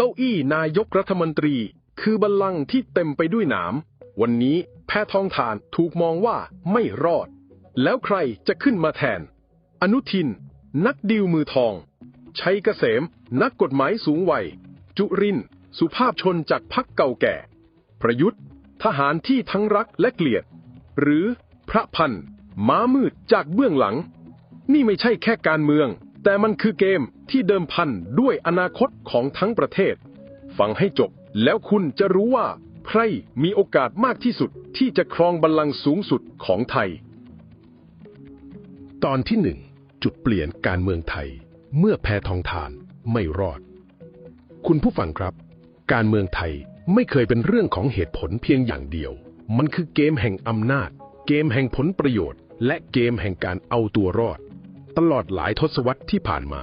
เก้าอี้นายกรัฐมนตรี คือบัลลังก์ที่เต็มไปด้วยหนาม วันนี้แพทองทานถูกมองว่าไม่รอด แล้วใครจะขึ้นมาแทน อนุทิน นักดิวมือทอง ชัยเกษม นักกฎหมายสูงวัย จุริน สุภาพชนจากพักเก่าแก่ ประยุทธ์ ทหารที่ทั้งรักและเกลียด หรือพระพันธ์ม้ามืดจากเบื้องหลัง นี่ไม่ใช่แค่การเมือง แต่มันคือเกมที่เดิมพันด้วยอนาคตของทั้งประเทศ ฟังให้จบแล้วคุณจะรู้ว่าใครมีโอกาสมากที่สุดที่จะครองบัลลังก์สูงสุดของไทย ตอนที่หนึ่งจุดเปลี่ยนการเมืองไทย เมื่อแพทองทานไม่รอด คุณผู้ฟังครับ การเมืองไทยไม่เคยเป็นเรื่องของเหตุผลเพียงอย่างเดียว มันคือเกมแห่งอำนาจ เกมแห่งผลประโยชน์ และเกมแห่งการเอาตัวรอด ตลอดหลายทศวรรษที่ผ่านมา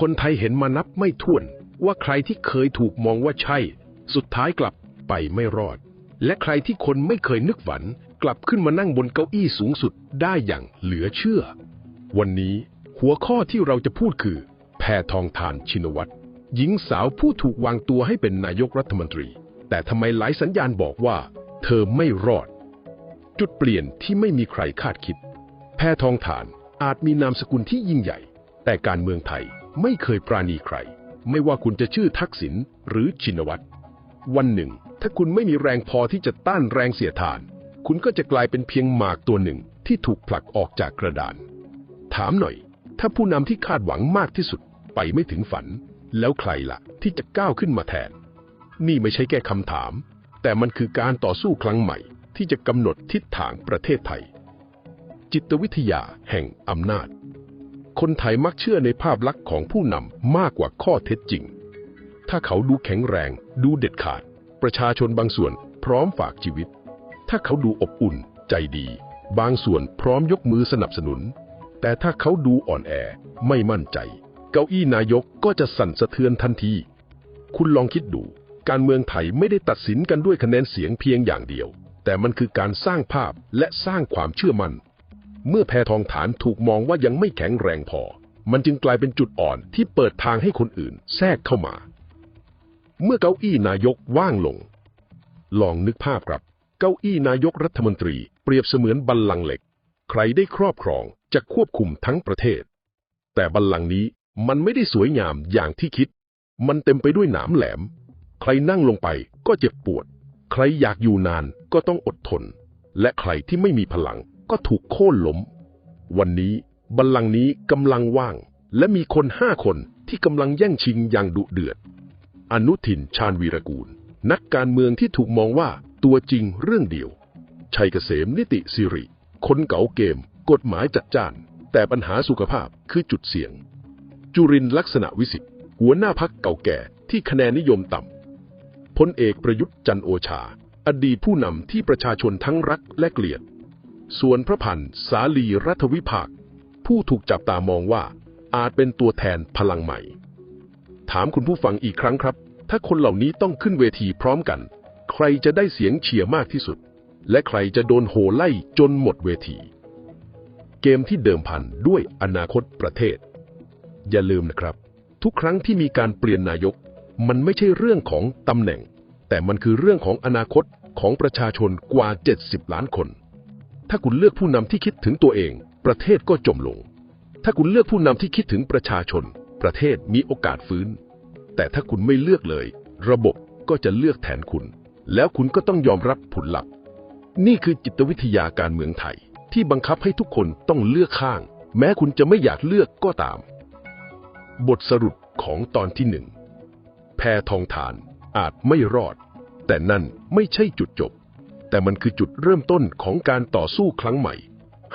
คนไทยเห็นมานับไม่ถ้วนว่าใครที่เคยถูกมองว่าใช่ สุดท้ายกลับไปไม่รอด และใครที่คนไม่เคยนึกฝัน กลับขึ้นมานั่งบนเก้าอี้สูงสุดได้อย่างเหลือเชื่อ วันนี้หัวข้อที่เราจะพูดคือ แพทองทานชินวัตรหญิงสาวผู้ถูกวางตัวให้เป็นนายกรัฐมนตรี แต่ทำไมหลายสัญญาณบอกว่า เธอไม่รอด จุดเปลี่ยนที่ไม่มีใครคาดคิด แพทองทาน อาจมีนามสกุลที่ยิ่งใหญ่ แต่การเมืองไทยไม่เคยปราณีใคร ไม่ว่าคุณจะชื่อทักษิณหรือชินวัตรวันหนึ่ง ถ้าคุณไม่มีแรงพอที่จะต้านแรงเสียดทาน คุณก็จะกลายเป็นเพียงหมากตัวหนึ่งที่ถูกผลักออกจากกระดาน ถามหน่อย ถ้าผู้นำที่คาดหวังมากที่สุดไปไม่ถึงฝัน แล้วใครล่ะที่จะก้าวขึ้นมาแทน นี่ไม่ใช่แค่คำถาม แต่มันคือการต่อสู้ครั้งใหม่ที่จะกำหนดทิศทางประเทศไทย จิตวิทยาแห่งอำนาจ คนไทยมักเชื่อในภาพลักษณ์ของผู้นำมากกว่าข้อเท็จจริง ถ้าเขาดูแข็งแรง ดูเด็ดขาด ประชาชนบางส่วนพร้อมฝากชีวิต ถ้าเขาดูอบอุ่น ใจดี บางส่วนพร้อมยกมือสนับสนุน แต่ถ้าเขาดูอ่อนแอไม่มั่นใจ เก้าอี้นายกก็จะสั่นสะเทือนทันที คุณลองคิดดู การเมืองไทยไม่ได้ตัดสินกันด้วยคะแนนเสียงเพียงอย่างเดียวแต่มันคือการสร้างภาพและสร้างความเชื่อมั่น เมื่อแพทองฐานถูกมองว่ายังไม่แข็งแรงพอ มันจึงกลายเป็นจุดอ่อนที่เปิดทางให้คนอื่นแทรกเข้ามา เมื่อเก้าอี้นายกว่างลง ลองนึกภาพครับ เก้าอี้นายกรัฐมนตรีเปรียบเสมือนบัลลังก์เหล็ก ใครได้ครอบครองจะควบคุมทั้งประเทศ แต่บัลลังก์นี้มันไม่ได้สวยงามอย่างที่คิด มันเต็มไปด้วยหนามแหลม ใครนั่งลงไปก็เจ็บปวด ใครอยากอยู่นานก็ต้องอดทน และใครที่ไม่มีพลัง ก็ถูกโค่นล้ม วันนี้บัลลังก์นี้กำลังว่าง และมีคนห้าคนที่กำลังแย่งชิงอย่างดุเดือด อนุทินชาญวีรกูล นักการเมืองที่ถูกมองว่าตัวจริงเรื่องเดียว ชัยเกษมนิติสิริ คนเก๋าเกม กฎหมายจัดจ้าน แต่ปัญหาสุขภาพคือจุดเสี่ยง จุรินลักษณะวิสิทธิ์หัวหน้าพักเก่าแก่ที่คะแนนนิยมต่ำพลเอกประยุทธ์จันโอชา อดีตผู้นำที่ประชาชนทั้งรักและเกลียด ส่วนพระพันธ์สาลีรัฐวิภาค ผู้ถูกจับตามองว่าอาจเป็นตัวแทนพลังใหม่ ถามคุณผู้ฟังอีกครั้งครับ ถ้าคนเหล่านี้ต้องขึ้นเวทีพร้อมกัน ใครจะได้เสียงเชียร์มากที่สุด และใครจะโดนโหไล่จนหมดเวที เกมที่เดิมพันด้วยอนาคตประเทศ อย่าลืมนะครับ ทุกครั้งที่มีการเปลี่ยนนายก มันไม่ใช่เรื่องของตำแหน่ง แต่มันคือเรื่องของอนาคตของประชาชนกว่า 70 ล้านคน ถ้าคุณเลือกผู้นำที่คิดถึงตัวเอง ประเทศก็จมลง ถ้าคุณเลือกผู้นำที่คิดถึงประชาชน ประเทศมีโอกาสฟื้น แต่ถ้าคุณไม่เลือกเลย ระบบก็จะเลือกแทนคุณ แล้วคุณก็ต้องยอมรับผลลัพธ์ นี่คือจิตวิทยาการเมืองไทย ที่บังคับให้ทุกคนต้องเลือกข้าง แม้คุณจะไม่อยากเลือกก็ตาม บทสรุปของตอนที่หนึ่งแพทองทานอาจไม่รอด แต่นั่นไม่ใช่จุดจบ แต่มันคือจุดเริ่มต้นของการต่อสู้ครั้งใหม่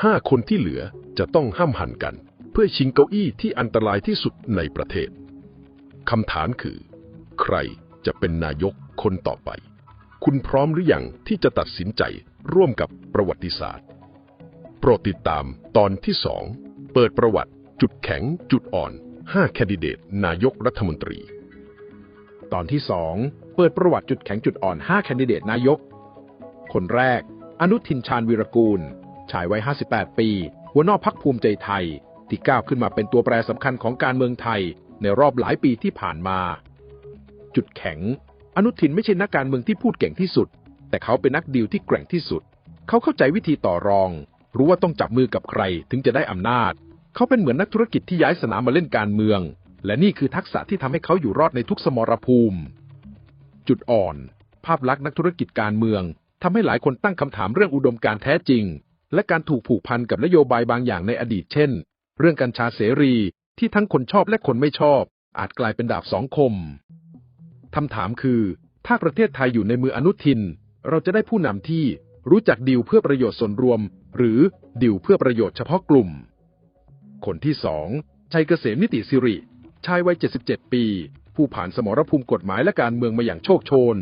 ห้าคนที่เหลือจะต้องห้ามหันกัน เพื่อชิงเก้าอี้ที่อันตรายที่สุดในประเทศคำถามคือ ใครจะเป็นนายกคนต่อไป คุณพร้อมหรือยังที่จะตัดสินใจร่วมกับประวัติศาสตร์ โปรดติดตามตอนที่สองเปิดประวัติ จุดแข็ง จุดอ่อน 5 แคนดิเดต นายกรัฐมนตรี ตอนที่2เปิดประวัติจุดแข็งจุดอ่อน 5 แคนดิเดตนายก คนแรก อนุทินชาญวีรกูล ชายวัย 58 ปี หัวหน้าพักภูมิใจไทย ที่ก้าวขึ้นมาเป็นตัวแปรสำคัญของการเมืองไทย ในรอบหลายปีที่ผ่านมา จุดแข็ง อนุทินไม่ใช่นักการเมืองที่พูดเก่งที่สุด แต่เขาเป็นนักดีลที่แกร่งที่สุด เขาเข้าใจวิธีต่อรอง รู้ว่าต้องจับมือกับใครถึงจะได้อำนาจ เขาเป็นเหมือนนักธุรกิจที่ย้ายสนามมาเล่นการเมือง และนี่คือทักษะที่ทำให้เขาอยู่รอดในทุกสมรภูมิ จุดอ่อนภาพลักษณ์นักธุรกิจการเมือง ทำให้หลายคนตั้งคำถามเรื่องอุดมการแท้จริง และการถูกผูกพันกับนโยบายบางอย่างในอดีตเช่น เรื่องกัญชาเสรีที่ทั้งคนชอบและคนไม่ชอบ อาจกลายเป็นดาบสองคมคำถามคือ ถ้าประเทศไทยอยู่ในมืออนุทิน เราจะได้ผู้นำที่รู้จักดิวเพื่อประโยชน์ส่วนรวม หรือดิวเพื่อประโยชน์เฉพาะกลุ่ม คนที่สองชัยเกษมนิติสิริ ชายวัย 77 ปี ผู้ผ่านสมรภูมิกฎหมายและการเมืองมาอย่างโชคโชน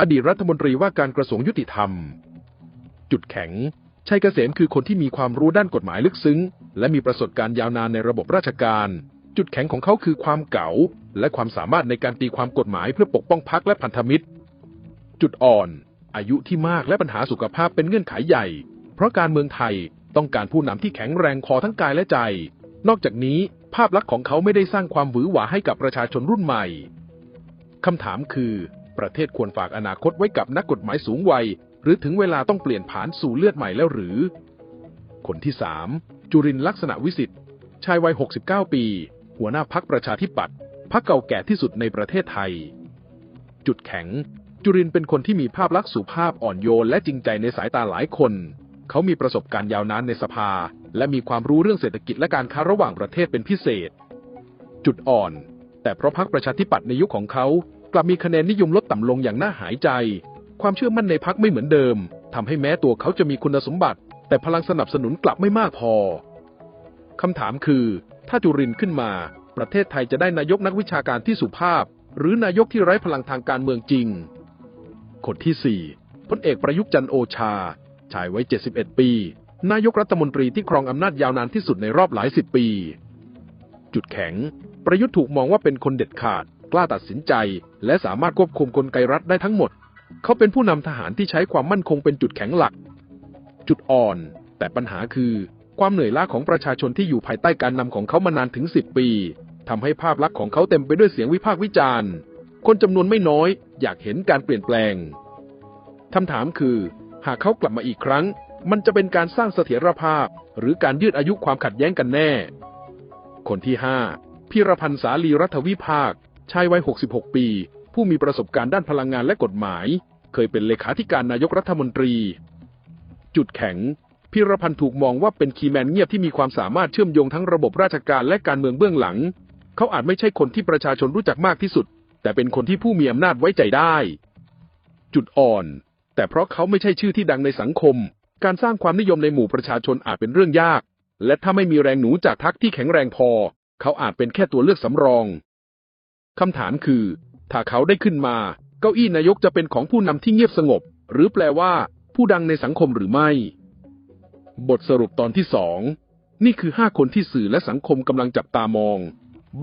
อดีตรัฐมนตรีว่าการกระทรวงยุติธรรม จุดแข็ง ชัยเกษมคือคนที่มีความรู้ด้านกฎหมายลึกซึ้ง และมีประสบการณ์ยาวนานในระบบราชการ จุดแข็งของเขาคือความเก๋า และความสามารถในการตีความกฎหมายเพื่อปกป้องพรรคและพันธมิตร จุดอ่อน อายุที่มากและปัญหาสุขภาพเป็นเงื่อนไขใหญ่ เพราะการเมืองไทยต้องการผู้นำที่แข็งแรงคอทั้งกายและใจ นอกจากนี้ภาพลักษณ์ของเขาไม่ได้สร้างความหวือหวาให้กับประชาชนรุ่นใหม่คำถามคือ ประเทศควรฝากอนาคตไว้กับนักกฎหมายสูงวัย หรือถึงเวลาต้องเปลี่ยนผ่านสู่เลือดใหม่แล้วหรือ คนที่สามจุรินลักษณะวิสิทธิ์ ชายวัย 69 ปี หัวหน้าพักประชาธิปัตย์พักเก่าแก่ที่สุดในประเทศไทย จุดแข็ง จุรินเป็นคนที่มีภาพลักษณ์สุภาพอ่อนโยนและจริงใจในสายตาหลายคน เขามีประสบการณ์ยาวนานในสภา และมีความรู้เรื่องเศรษฐกิจและการค้าระหว่างประเทศเป็นพิเศษ จุดอ่อน แต่เพราะพรรคประชาธิปัตย์ในยุคของเขา กลับมีคะแนนนิยมลดต่ำลงอย่างน่าหายใจ ความเชื่อมั่นในพรรคไม่เหมือนเดิมทำให้แม้ตัวเขาจะมีคุณสมบัติ แต่พลังสนับสนุนกลับไม่มากพอคำถามคือ ถ้าจุรินขึ้นมา ประเทศไทยจะได้นายกนักวิชาการที่สุภาพ หรือนายกที่ไร้พลังทางการเมืองจริง คนที่ 4พลเอกประยุทธ์จันโอชา ชายไว้ 71 ปี นายกรัฐมนตรีที่ครองอำนาจยาวนานที่สุดในรอบหลายสิบปี จุดแข็ง ประยุทธ์ถูกมองว่าเป็นคนเด็ดขาด กล้าตัดสินใจ และสามารถควบคุมกลไกรัฐได้ทั้งหมด เขาเป็นผู้นำทหารที่ใช้ความมั่นคงเป็นจุดแข็งหลัก จุดอ่อน แต่ปัญหาคือ ความเหนื่อยล้าของประชาชนที่อยู่ภายใต้การนำของเขามานานถึง 10 ปีทำให้ภาพลักษณ์ของเขาเต็มไปด้วยเสียงวิพากษ์วิจารณ์ คนจำนวนไม่น้อย อยากเห็นการเปลี่ยนแปลงคำถามคือ หากเขากลับมาอีกครั้ง มันจะเป็นการสร้างเสถียรภาพ หรือการยืดอายุความขัดแย้งกันแน่ คนที่ 5พีรพันธ์สาลีรัฐวิภาค ชายวัย 66 ปี ผู้มีประสบการณ์ด้านพลังงานและกฎหมาย เคยเป็นเลขาธิการนายกรัฐมนตรี จุดแข็งพีรพันธ์ถูกมองว่าเป็นคีแมนเงียบที่มีความสามารถเชื่อมโยงทั้งระบบราชการและการเมืองเบื้องหลัง เขาอาจไม่ใช่คนที่ประชาชนรู้จักมากที่สุด แต่เป็นคนที่ผู้มีอำนาจไว้ใจได้ จุดอ่อน แต่เพราะเขาไม่ใช่ชื่อที่ดังในสังคม การสร้างความนิยมในหมู่ประชาชนอาจเป็นเรื่องยาก และถ้าไม่มีแรงหนูจากทักที่แข็งแรงพอ เขาอาจเป็นแค่ตัวเลือกสำรอง คำถามคือ ถ้าเขาได้ขึ้นมา เก้าอี้นายกจะเป็นของผู้นำที่เงียบสงบ หรือแปลว่า ผู้ดังในสังคมหรือไม่ บทสรุปตอนที่สองนี่คือห้าคนที่สื่อและสังคมกำลังจับตามอง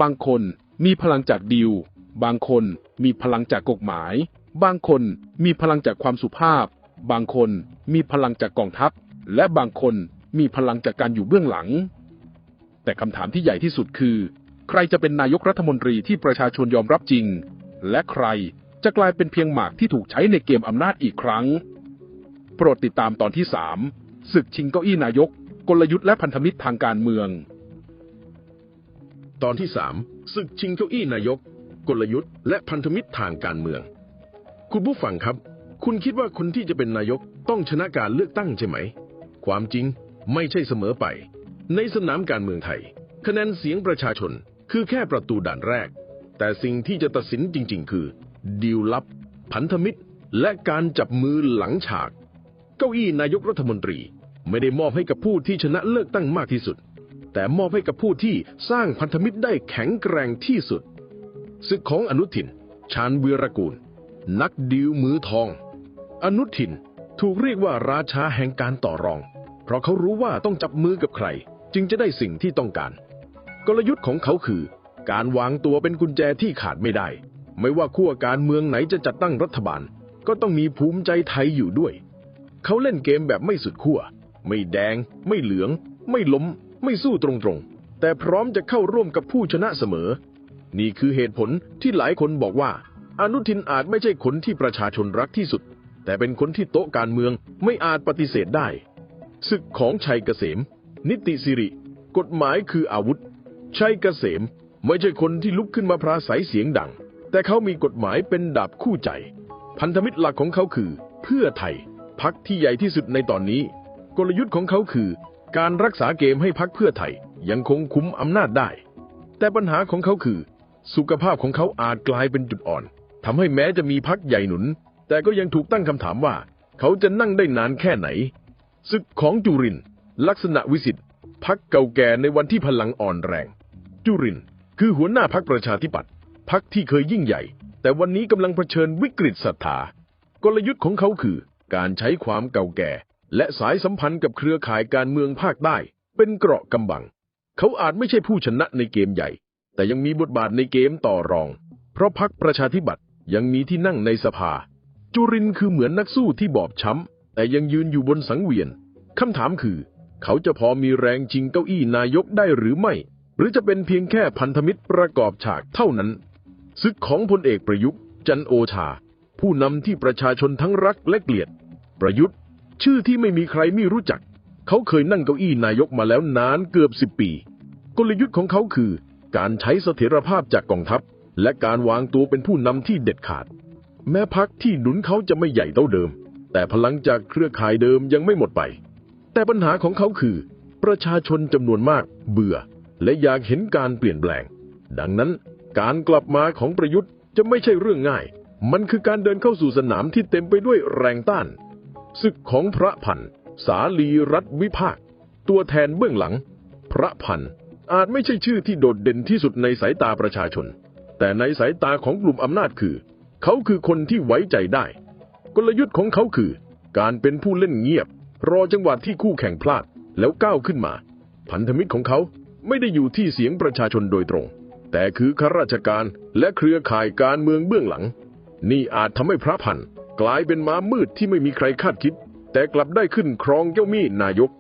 บางคนมีพลังจากดิว บางคนมีพลังจากกฎหมาย บางคนมีพลังจากความสุภาพ บางคนมีพลังจากกองทัพ และบางคนมีพลังจากการอยู่เบื้องหลัง แต่คำถามที่ใหญ่ที่สุดคือ ใครจะเป็นนายกรัฐมนตรีที่ประชาชนยอมรับจริง และใครจะกลายเป็นเพียงหมากที่ถูกใช้ในเกมอำนาจอีกครั้ง โปรดติดตามตอนที่สามศึกชิงเก้าอี้นายก กลยุทธ์และพันธมิตรทางการเมือง ตอนที่สามศึกชิงเก้าอี้นายก กลยุทธ์และพันธมิตรทางการเมือง คุณผู้ฟังครับ คุณคิดว่าคนที่จะเป็นนายกต้องชนะการเลือกตั้งใช่ไหม ความจริงไม่ใช่เสมอไป ในสนามการเมืองไทย คะแนนเสียงประชาชน คือแค่ประตูด่านแรก แต่สิ่งที่จะตัดสินจริง ๆ คือ ดีลลับ พันธมิตร และการจับมือหลังฉาก เก้าอี้นายกรัฐมนตรีไม่ได้มอบให้กับผู้ที่ชนะเลือกตั้งมากที่สุด แต่มอบให้กับผู้ที่สร้างพันธมิตรได้แข็งแกร่งที่สุดศึกของอนุทิน ชาญวีรกูล นักดิวมือทอง อนุทินถูกเรียกว่าราชาแห่งการต่อรอง เพราะเขารู้ว่าต้องจับมือกับใคร จึงจะได้สิ่งที่ต้องการ กลยุทธ์ของเขาคือ การวางตัวเป็นกุญแจที่ขาดไม่ได้ ไม่ว่าขั้วการเมืองไหนจะจัดตั้งรัฐบาล ก็ต้องมีภูมิใจไทยอยู่ด้วย เขาเล่นเกมแบบไม่สุดขั้วไม่แดง ไม่เหลือง ไม่ล้ม ไม่สู้ตรงๆ แต่พร้อมจะเข้าร่วมกับผู้ชนะเสมอ นี่คือเหตุผลที่หลายคนบอกว่า อนุทินอาจไม่ใช่คนที่ประชาชนรักที่สุด แต่เป็นคนที่โต๊ะการเมืองไม่อาจปฏิเสธได้ศึกของชัยเกษม นิติสิริ กฎหมายคืออาวุธ ชัยเกษมไม่ใช่คนที่ลุกขึ้นมาปราศัยเสียงดัง แต่เขามีกฎหมายเป็นดาบคู่ใจ พันธมิตรหลักของเขาคือ เพื่อไทยพักที่ใหญ่ที่สุดในตอนนี้ กลยุทธ์ของเขาคือ การรักษาเกมให้พักเพื่อไทยยังคงคุมอำนาจได้ แต่ปัญหาของเขาคือ สุขภาพของเขาอาจกลายเป็นจุดอ่อนทำให้แม้จะมีพักใหญ่หนุน แต่ก็ยังถูกตั้งคำถามว่า เขาจะนั่งได้นานแค่ไหนศึกของจุรินลักษณะวิสิทธิ์พักเก่าแก่ในวันที่พลังอ่อนแรง จุรินคือหัวหน้าพักประชาธิปัตย์พักที่เคยยิ่งใหญ่ แต่วันนี้กำลังเผชิญวิกฤตศรัทธากลยุทธ์ของเขาคือ การใช้ความเก่าแก่ และสายสัมพันธ์กับเครือข่ายการเมืองภาคใต้ เป็นเกราะกำบัง เขาอาจไม่ใช่ผู้ชนะในเกมใหญ่ แต่ยังมีบทบาทในเกมต่อรอง เพราะพักประชาธิปัตย์ยังมีที่นั่งในสภา จุรินคือเหมือนนักสู้ที่บอบช้ำ แต่ยังยืนอยู่บนสังเวียนคำถามคือ เขาจะพอมีแรงชิงเก้าอี้นายกได้หรือไม่ หรือจะเป็นเพียงแค่พันธมิตรประกอบฉากเท่านั้น ศึกของพลเอกประยุทธ์จันโอชา ผู้นำที่ประชาชนทั้งรักและเกลียด ประยุทธ์ ชื่อที่ไม่มีใครไม่รู้จัก เขาเคยนั่งเก้าอี้นายกมาแล้วนานเกือบสิบปี กลยุทธ์ของเขาคือ การใช้เสถียรภาพจากกองทัพ และการวางตัวเป็นผู้นำที่เด็ดขาด แม้พักที่หนุนเขาจะไม่ใหญ่เท่าเดิม แต่พลังจากเครือข่ายเดิมยังไม่หมดไป แต่ปัญหาของเขาคือ ประชาชนจำนวนมากเบื่อ และอยากเห็นการเปลี่ยนแปลง ดังนั้นการกลับมาของประยุทธ์จะไม่ใช่เรื่องง่าย มันคือการเดินเข้าสู่สนามที่เต็มไปด้วยแรงต้านศึกของพระพันสาลีรัฐวิภาค ตัวแทนเบื้องหลัง พระพันอาจไม่ใช่ชื่อที่โดดเด่นที่สุดในสายตาประชาชน แต่ในสายตาของกลุ่มอำนาจคือ เขาคือคนที่ไว้ใจได้ กลยุทธ์ของเขาคือ การเป็นผู้เล่นเงียบ รอจังหวะที่คู่แข่งพลาดแล้วก้าวขึ้นมา พันธมิตรของเขา ไม่ได้อยู่ที่เสียงประชาชนโดยตรง แต่คือข้าราชการและเครือข่ายการเมืองเบื้องหลัง นี่อาจทำให้พระพันธ์กลายเป็นม้ามืดที่ไม่มีใครคาดคิด แต่กลับได้ขึ้นครองเจ้ามีนายก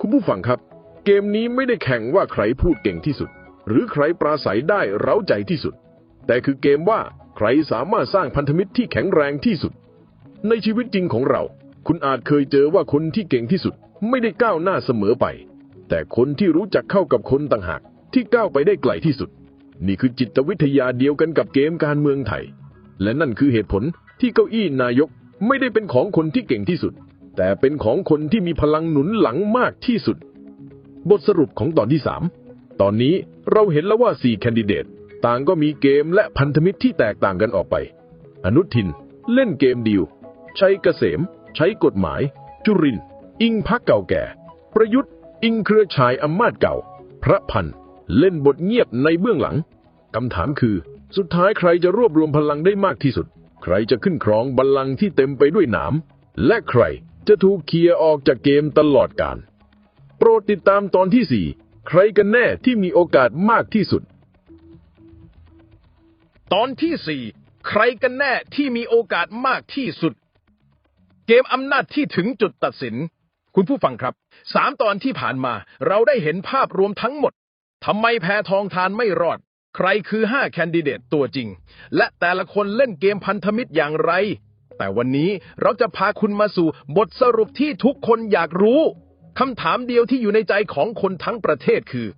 คุณผู้ฟังครับ เกมนี้ไม่ได้แข่งว่าใครพูดเก่งที่สุด หรือใครปราศัยได้เร้าใจที่สุด แต่คือเกมว่าใครสามารถสร้างพันธมิตรที่แข็งแรงที่สุด ในชีวิตจริงของเรา คุณอาจเคยเจอว่าคนที่เก่งที่สุด ไม่ได้ก้าวหน้าเสมอไป แต่คนที่รู้จักเข้ากับคนต่างหากที่ก้าวไปได้ไกลที่สุด นี่คือจิตวิทยาเดียวกันกับเกมการเมืองไทย และนั่นคือเหตุผลที่เก้าอี้นายกไม่ได้เป็นของคนที่เก่งที่สุด แต่เป็นของคนที่มีพลังหนุนหลังมากที่สุด บทสรุปของตอนที่3ตอนนี้เราเห็นแล้วว่า4แคนดิเดตต่างก็มีเกมและพันธมิตรที่แตกต่างกันออกไป อนุทิน เล่นเกมเดียวชัยเกษม ใช้กฎหมาย จุริน อิงพักเก่าแก่ ประยุทธ์ อิงเครือข่ายอำนาจเก่า พระพันเล่นบทเงียบในเบื้องหลังคำถามคือ สุดท้ายใครจะรวบรวมพลังได้มากที่สุด ใครจะขึ้นครองบัลลังก์ที่เต็มไปด้วยหนาม และใครจะถูกเคลียร์ออกจากเกมตลอดกาลโปรดติดตามตอนที่ 4 ใครกันแน่ที่มีโอกาสมากที่สุด ตอนที่สี่ใครกันแน่ที่มีโอกาสมากที่สุด เกมอำนาจที่ถึงจุดตัดสิน คุณผู้ฟังครับสามตอนที่ผ่านมา เราได้เห็นภาพรวมทั้งหมดทำไมแพทองทานไม่รอด ใครคือห้าแคนดิเดตตัวจริง และแต่ละคนเล่นเกมพันธมิตรอย่างไร แต่วันนี้เราจะพาคุณมาสู่บทสรุปที่ทุกคนอยากรู้คำถามเดียวที่อยู่ในใจของคนทั้งประเทศคือ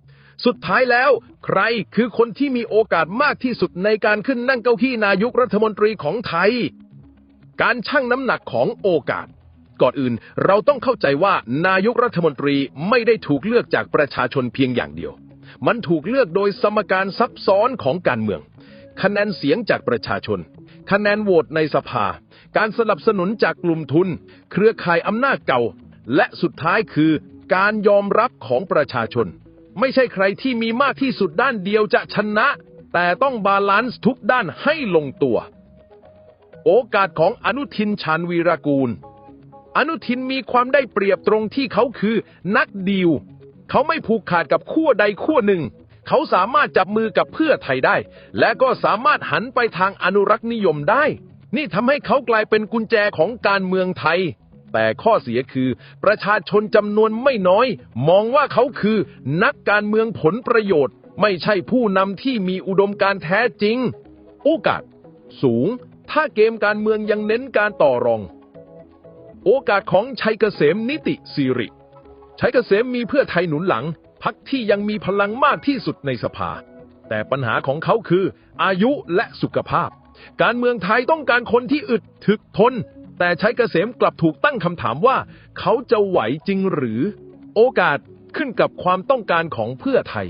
สุดท้ายแล้ว ใครคือคนที่มีโอกาสมากที่สุดในการขึ้นนั่งเก้าอี้นายกรัฐมนตรีของไทย การชั่งน้ำหนักของโอกาส ก่อนอื่นเราต้องเข้าใจว่านายกรัฐมนตรีไม่ได้ถูกเลือกจากประชาชนเพียงอย่างเดียว มันถูกเลือกโดยสมการซับซ้อนของการเมือง คะแนนเสียงจากประชาชน คะแนนโหวตในสภา การสนับสนุนจากกลุ่มทุน เครือข่ายอำนาจเก่า และสุดท้ายคือการยอมรับของประชาชน ไม่ใช่ใครที่มีมากที่สุดด้านเดียวจะชนะ แต่ต้องบาลานซ์ทุกด้านให้ลงตัว โอกาสของอนุทินชาญวีรกูล อนุทินมีความได้เปรียบตรงที่เขาคือ นักดีลเขาไม่ผูกขาดกับขั้วใดขั้วหนึ่ง เขาสามารถจับมือกับเพื่อไทยได้ และก็สามารถหันไปทางอนุรักษ์นิยมได้ นี่ทำให้เขากลายเป็นกุญแจของการเมืองไทย แต่ข้อเสียคือ ประชาชนจำนวนไม่น้อย มองว่าเขาคือ นักการเมืองผลประโยชน์ ไม่ใช่ผู้นำที่มีอุดมการแท้จริง โอกาส สูง ถ้าเกมการเมืองยังเน้นการต่อรอง โอกาสของชัยเกษมนิติสิริ ชัยเกษมมีเพื่อไทยหนุนหลังพักที่ยังมีพลังมากที่สุดในสภา แต่ปัญหาของเขาคืออายุและสุขภาพ การเมืองไทยต้องการคนที่อึดถึกทน แต่ชัยเกษมกลับถูกตั้งคำถามว่า เขาจะไหวจริงหรือ โอกาสขึ้นกับความต้องการของเพื่อไทย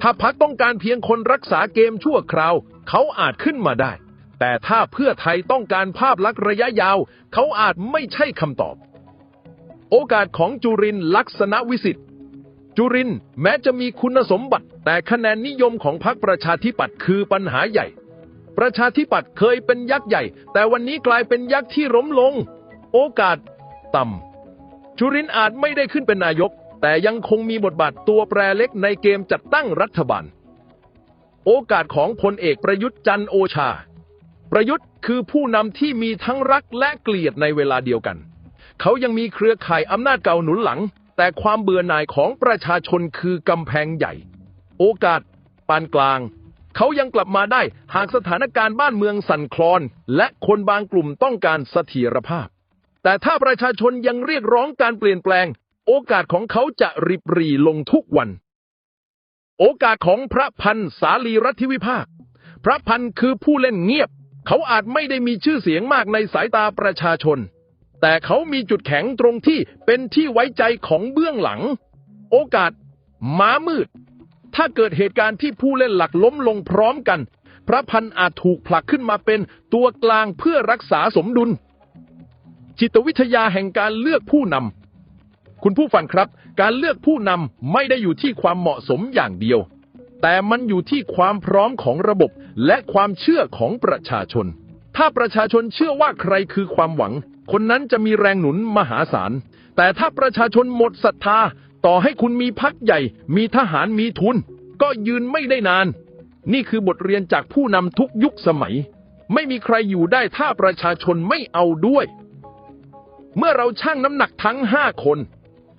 ถ้าพักต้องการเพียงคนรักษาเกมชั่วคราว เขาอาจขึ้นมาได้ แต่ถ้าเพื่อไทยต้องการภาพลักษณ์ระยะยาว เขาอาจไม่ใช่คำตอบ โอกาสของจุรินทร์ลักษณะวิสิทธิ์จุรินทร์แม้จะมีคุณสมบัติ แต่คะแนนนิยมของพรรคประชาธิปัตย์คือปัญหาใหญ่ ประชาธิปัตย์เคยเป็นยักษ์ใหญ่ แต่วันนี้กลายเป็นยักษ์ที่ล้มลง โอกาส ต่ำจุรินทร์อาจไม่ได้ขึ้นเป็นนายก แต่ยังคงมีบทบาทตัวแปรเล็กในเกมจัดตั้งรัฐบาล โอกาสของพลเอกประยุทธ์จันโอชา ประยุทธ์คือผู้นำที่มีทั้งรักและเกลียดในเวลาเดียวกัน เขายังมีเครือข่ายอำนาจเก่าหนุนหลัง แต่ความเบื่อหน่ายของประชาชนคือกำแพงใหญ่ โอกาส ปานกลาง เขายังกลับมาได้หากสถานการณ์บ้านเมืองสั่นคลอน และคนบางกลุ่มต้องการเสถียรภาพ แต่ถ้าประชาชนยังเรียกร้องการเปลี่ยนแปลง โอกาสของเขาจะริบรีลงทุกวัน โอกาสของพระพันธ์สาลีรัฐวิภาค พระพันธ์คือผู้เล่นเงียบ เขาอาจไม่ได้มีชื่อเสียงมากในสายตาประชาชน แต่เขามีจุดแข็งตรงที่เป็นที่ไว้ใจของเบื้องหลัง โอกาส ม้ามืด ถ้าเกิดเหตุการณ์ที่ผู้เล่นหลักล้มลงพร้อมกัน พระพันอาจถูกผลักขึ้นมาเป็นตัวกลางเพื่อรักษาสมดุล จิตวิทยาแห่งการเลือกผู้นำคุณผู้ฟังครับ การเลือกผู้นำไม่ได้อยู่ที่ความเหมาะสมอย่างเดียว แต่มันอยู่ที่ความพร้อมของระบบและความเชื่อของประชาชน ถ้าประชาชนเชื่อว่าใครคือความหวัง คนนั้นจะมีแรงหนุนมหาศาล แต่ถ้าประชาชนหมดศรัทธา ต่อให้คุณมีพักใหญ่ มีทหารมีทุน ก็ยืนไม่ได้นาน นี่คือบทเรียนจากผู้นำทุกยุคสมัย ไม่มีใครอยู่ได้ถ้าประชาชนไม่เอาด้วย เมื่อเราชั่งน้ำหนักทั้ง5คน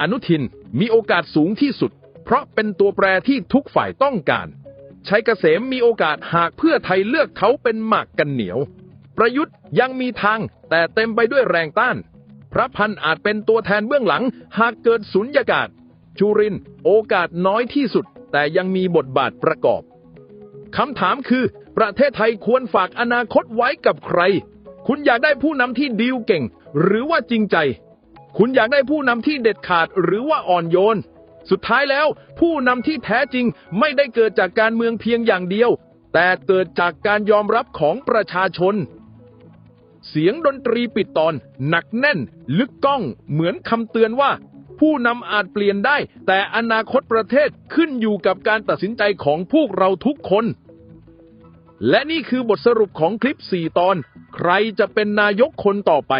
อนุทินมีโอกาสสูงที่สุด เพราะเป็นตัวแปรที่ทุกฝ่ายต้องการชัยเกษมมีโอกาสหากเพื่อไทยเลือกเขาเป็นหมากกันเหนียว ประยุทธ์ยังมีทางแต่เต็มไปด้วยแรงต้าน พระพันธ์อาจเป็นตัวแทนเบื้องหลัง หากเกิดสุญญากาศจุรินโอกาสน้อยที่สุด แต่ยังมีบทบาทประกอบคำถามคือ ประเทศไทยควรฝากอนาคตไว้กับใคร คุณอยากได้ผู้นำที่ดีลเก่ง หรือว่าจริงใจ คุณอยากได้ผู้นำที่เด็ดขาดหรือว่าอ่อนโยน สุดท้ายแล้ว ผู้นำที่แท้จริงไม่ได้เกิดจากการเมืองเพียงอย่างเดียว แต่เกิดจากการยอมรับของประชาชน เสียงดนตรีปิดตอน หนักแน่น ลึกก้อง เหมือนคำเตือนว่า ผู้นำอาจเปลี่ยนได้ แต่อนาคตประเทศขึ้นอยู่กับการตัดสินใจของพวกเราทุกคน และนี่คือบทสรุปของคลิป 4 ตอน ใครจะเป็นนายกคนต่อไป